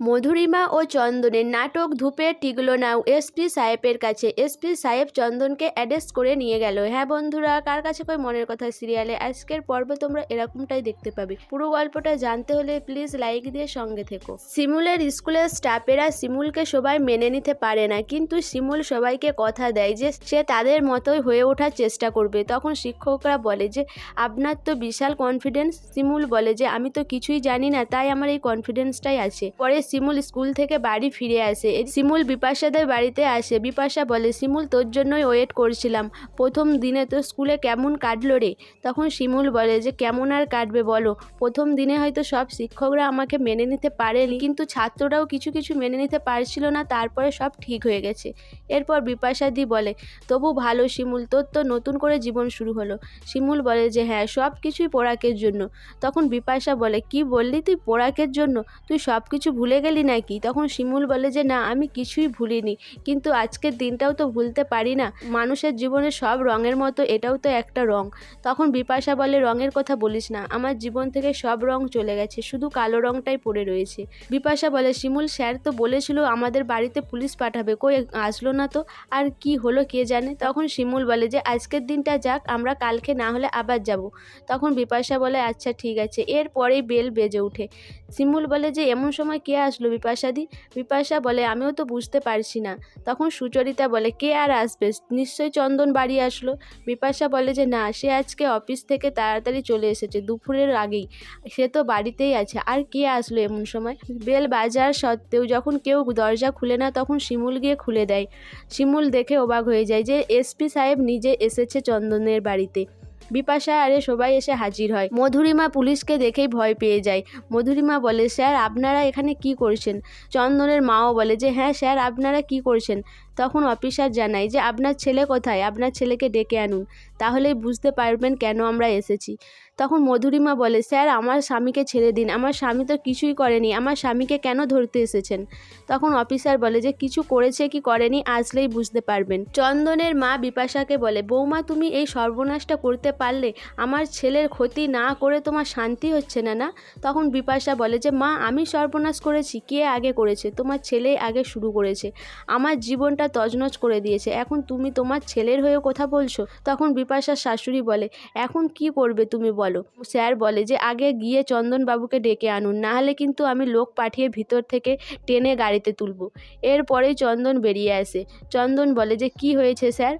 মধুরিমা ও চন্দনের নাটক ধূপে টিকলো না। এসপি সাহেবের কাছে। এসপি সাহেব চন্দনকে অ্যারেস্ট করে নিয়ে গেল। হ্যাঁ বন্ধুরা, কার কাছে কই মনের কথা সিরিয়ালে? আজকের পর্বে তোমরা এরকমটাই দেখতে পাবে। পুরো গল্পটা জানতে হলে প্লিজ লাইক দিয়ে সঙ্গে থেকো। শিমুলের স্কুলের স্টাফেরা শিমুলকে সবাই মেনে নিতে পারে না। কিন্তু শিমুল সবাইকে কথা দেয় যে সে তাদের মতোই হয়ে ওঠার চেষ্টা করবে। তখন শিক্ষকরা বলে যে, আপনার তো বিশাল কনফিডেন্স শিমুল বলে যে, আমি তো কিছুই জানি না, তাই আমার এই কনফিডেন্সটাই আছে। পরে শিমুল স্কুল থেকে বাড়ি ফিরে আসে। শিমুল বিপাশাদের বাড়িতে আসে। বিপাশা বলে, শিমুল, তোর জন্যই ওয়েট করছিলাম। প্রথম দিনে তো স্কুলে কেমন কাটলো রে? তখন শিমুল বলে, যে কেমন আর কাটবে বলো? প্রথম দিনে হয়তো সব শিক্ষকরা আমাকে মেনে নিতে পারেনি, কিন্তু ছাত্ররাও কিছু কিছু মেনে নিতে পারছিল না, তারপরে সব ঠিক হয়ে গেছে। এরপর বিপাশাদি বলে, তবু ভালো শিমুল, তোর তো নতুন করে জীবন শুরু হলো। শিমুল বলে যে হ্যাঁ সব কিছুই পোড়াকের জন্য। তখন বিপাশা বলে, কি বললি তুই পোড়াকের জন্য? তুই সব কিছু ভুলে গেলি নাকি? তখন শিমুল বলে যে, না, আমি কিছুই ভুলিনি। কিন্তু আজকের দিনটাও তো ভুলতে পারি না। মানুষের জীবনে সব রঙের মতো, এটাও তো একটা রং। তখন বিপাশা বলে, রঙের কথা বলিস না। আমার জীবন থেকে সব রং চলে গেছে। শুধু কালো রংটাই পড়ে রয়েছে। বিপাশা বলে, শিমুল, স্যার তো বলেছিল আমাদের বাড়িতে পুলিশ পাঠাবে। কই আসলো না তো? আর কি হলো কে জানে? তখন শিমুল বলে যে, আজকের দিনটা যাক, আমরা কালকে না হলে আবার যাব। তখন বিপাশা বলে আচ্ছা ঠিক আছে। এরপরেই বেল বেজে ওঠে। শিমুল বলে যে, এমন সময় কে আসলো বিপাশাদি। বিপাশা বলে, আমিও তো বুঝতে পারছি না। তখন সুচরিতা বলে, কে আর আসবে? নিশ্চয়ই চন্দন বাড়ি আসলো। বিপাশা বলে যে, না, সে আজকে অফিস থেকে তাড়াতাড়ি চলে এসেছে, দুপুরের আগেই। সে তো বাড়িতেই আছে, আর কে আসলো এমন সময়? বেল বাজার সত্ত্বেও যখন কেউ দরজা খুলে না, তখন শিমুল গিয়ে খুলে দেয়। শিমুল দেখে অবাক হয়ে যায় যে এসপি সাহেব নিজে এসেছে চন্দনের বাড়িতে। বিপাশা আরে সবাই এসে হাজির হয়। মধুরিমা পুলিশকে দেখেই ভয় পেয়ে যায়। মধুরিমা বলে, স্যার, আপনারা এখানে কি করছেন? চন্দনের মাও বলে যে হ্যাঁ স্যার, আপনারা কি করছেন? তখন অফিসার জানায় যে, আপনার ছেলে কোথায়? আপনার ছেলেকে ডেকে আনুন। তাহলেই বুঝতে পারবেন কেন আমরা এসেছি। তখন মধুরিমা বলে, স্যার, আমার স্বামীকে ছেড়ে দিন। আমার স্বামী তো কিছুই করেনি। আমার স্বামীকে কেন ধরতে এসেছেন? তখন অফিসার বলে যে, কিছু করেছে কি করেনি আসলেই বুঝতে পারবেন। চন্দনের মা বিপাশাকে বলে, বৌমা, তুমি এই সর্বনাশটা করতে পারলে আমার ছেলের ক্ষতি না করে তোমার শান্তি হচ্ছে না না? তখন বিপাশা বলে যে, মা, আমি সর্বনাশ করেছি। কে আগে করেছে? তোমার ছেলে আগে শুরু করেছে। আমার জীবনটা তজনজ করে দিয়েছে। এখন তুমি তোমার ছেলের হয়ে কথা বলছো? তখন বিপাশার শাশুড়ি বলে, এখন কি করবে তুমি বলো? স্যার বলে যে, আগে গিয়ে চন্দনবাবুকে ডেকে আনুন না হলে কিন্তু আমি লোক পাঠিয়ে ভিতর থেকে টেনে গাড়িতে তুলব। এরপরেই চন্দন বেরিয়ে আসে। চন্দন বলে যে, কি হয়েছে স্যার?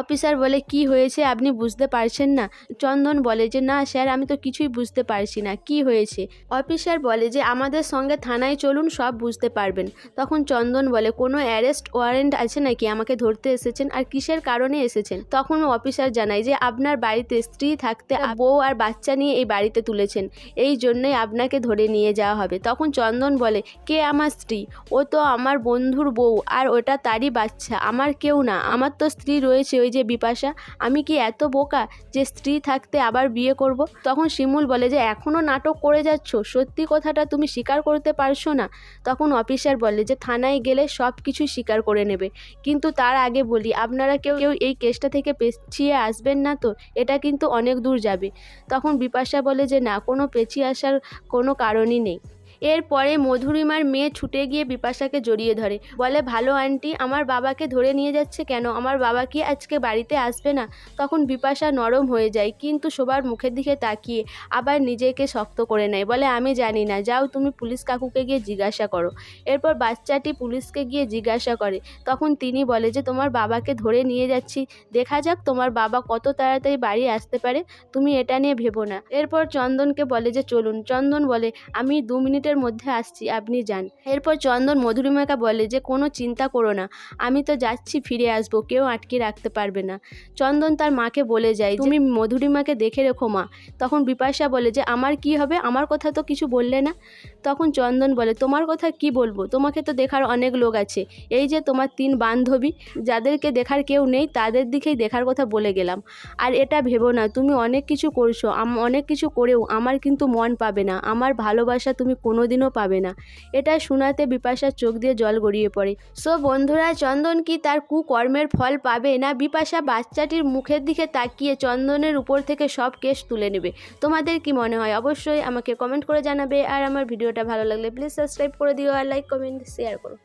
অফিসার বলে, কি হয়েছে আপনি বুঝতে পারছেন না? চন্দন বলে যে, না স্যার, আমি তো কিছুই বুঝতে পারছি না। কি হয়েছে? অফিসার বলে যে, আমাদের সঙ্গে থানায় চলুন, সব বুঝতে পারবেন। তখন চন্দন বলে, কোনো অ্যারেস্ট ওয়ারেন্ট আছে নাকি? আমাকে ধরতে এসেছেন আর কিসের কারণে এসেছেন? তখন অফিসার জানায় যে, আপনার বাড়িতে স্ত্রী থাকতে বউ আর বাচ্চা নিয়ে এই বাড়িতে তুলেছেন। এই জন্যই আপনাকে ধরে নিয়ে যাওয়া হবে। তখন চন্দন বলে, কে আমার স্ত্রী? ও তো আমার বন্ধুর বউ, আর ওটা তারই বাচ্চা। আমার কেউ না। আমার তো স্ত্রী রয়েছে ওই যে বিপাশা, আমি কি এত বোকা যে স্ত্রী থাকতে আবার বিয়ে করব? তখন শিমুল বলে যে এখনও নাটক করে যাচ্ছ? সত্যি কথাটা তুমি স্বীকার করতে পারছ না? তখন অফিসার বলে যে, থানায় গেলে সব কিছুই স্বীকার করে নেবে। কিন্তু তার আগে বলি, আপনারা কেউ কেউ এই কেসটা থেকে পেছিয়ে আসবেন না তো? এটা কিন্তু অনেক দূর যাবে। তখন বিপাশা বলে যে, না, কোনো পেছিয়ে আসার কোনো কারণই নেই। এরপরে মধুরিমার মেয়ে ছুটে গিয়ে বিপাশাকে জড়িয়ে ধরে। বলে, ভালো আন্টি, আমার বাবাকে ধরে নিয়ে যাচ্ছে কেন? আমার বাবা কি আজকে বাড়িতে আসবে না? তখন বিপাশা নরম হয়ে যায়, কিন্তু সবার মুখের দিকে তাকিয়ে আবার নিজেকে শক্ত করে নেয়। বলে, আমি জানি না, যাও তুমি পুলিশ কাকুকে গিয়ে জিজ্ঞাসা করো। এরপর বাচ্চাটি পুলিশকে গিয়ে জিজ্ঞাসা করে। তখন তিনি বলে যে, তোমার বাবাকে ধরে নিয়ে যাচ্ছি। দেখা যাক তোমার বাবা কত তাড়াতাড়ি বাড়ি আসতে পারে। তুমি এটা নিয়ে ভেবো না। এরপর চন্দনকে বলে যে, চলুন। চন্দন বলে, আমি দু মিনিটের মধ্যে আসছি, আপনি যান। এরপর চন্দন মধুরিমাকে বলে যে, কোনো চিন্তা করো না, আমি তো যাচ্ছি, ফিরে আসব, কেউ আটকে রাখতে পারবে না। চন্দন তার মাকে বলে যায় তুমি মধুরিমাকে দেখে রেখো মা। তখন বিপাশা বলে যে, আমার কি হবে? আমার কথা তো কিছু বললে না? তখন চন্দন বলে, তোমার কথা কি বলব? তোমাকে তো দেখার অনেক লোক আছে। এই যে তোমার তিন বান্ধবী, যাদেরকে দেখার কেউ নেই, তাদের দিকেই দেখার কথা বলে গেলাম। আর এটা ভেবো না, তুমি অনেক কিছু করছ অনেক কিছু করেও আমার কিন্তু মন পাবে না। আমার ভালোবাসা তুমি কোনো কোনোদিনও পাবে না। এটা শোনাতে বিপাশার চোখ দিয়ে জল গড়িয়ে পড়ে। সো বন্ধুরা, চন্দন কি তার কুকর্মের ফল পাবে না? বিপাশা বাচ্চাটির মুখের দিকে তাকিয়ে চন্দনের উপর থেকে সব কেস তুলে নেবে। তোমাদের কি মনে হয়? অবশ্যই আমাকে কমেন্ট করে জানাবে। আর আমার ভিডিওটা ভালো লাগলে প্লিজ সাবস্ক্রাইব করে দিও আর লাইক কমেন্ট শেয়ার করো।